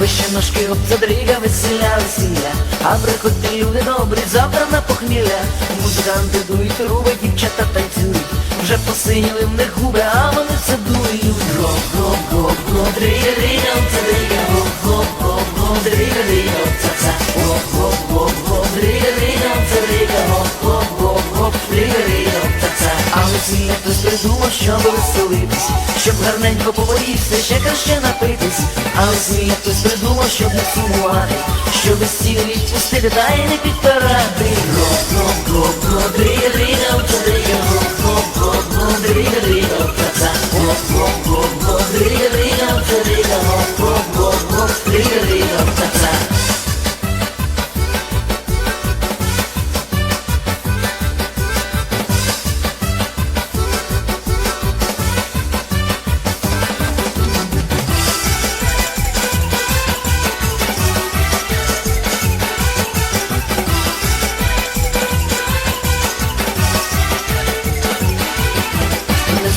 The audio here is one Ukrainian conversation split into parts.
ножки обцадрига, веселя, весілля, а приходьте люди добрі, завтра на похмілля. Музиканти дують, труби, дівчата танцюють. Вже посиніли в них губи, а вони все дують. Гоп, гоп, гоп, гоп, дрига, дрига, обцадрига, гоп, гоп, гоп, гоп, дрига, дрига, обцаца. Гоп, гоп, гоп, гоп, дрига, дрига, обцадрига, гоп, гоп, гоп, гоп, дрига, дрига, обцаца. А весілля щоб веселитись, щоб гарненько повоївся, ще краще напитись. А змія хтось придумав, щоб не сумувати, щоб без цілі відпустити та й не підпирати. Гоп, гоп, гоп,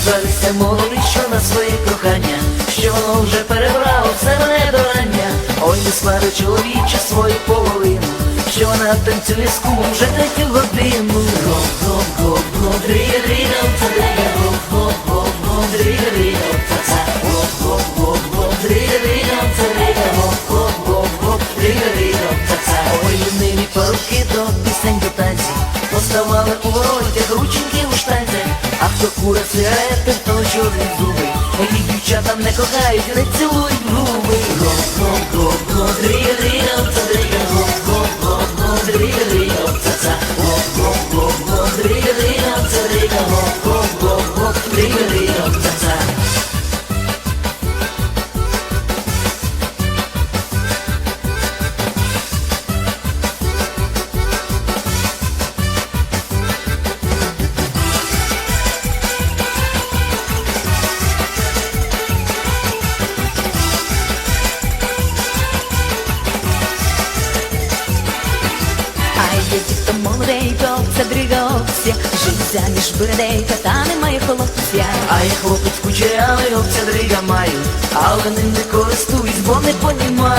Звалися молодий, що на своє кохання, що воно вже перебрало все мене до рання. Ой, не свари чоловіче свою половину, що вона танцює з кумом вже третю годину. Гоп, дріга, дріга, дріга, гоп, дріга, дріга, дріга, цаца. Ой, ліниві поруки до пісень до танців, поставали у воротях рученьки у штанцях. А хто кура сигарети, то чорні зуби. Їх дівчата не кохають, не цілують в губи. Гоп, гоп, це життя між бередейка, та немає хлопця. А я хлопець кучерявий, овця дрига маю, але ним не користуюсь, бо не понімаю.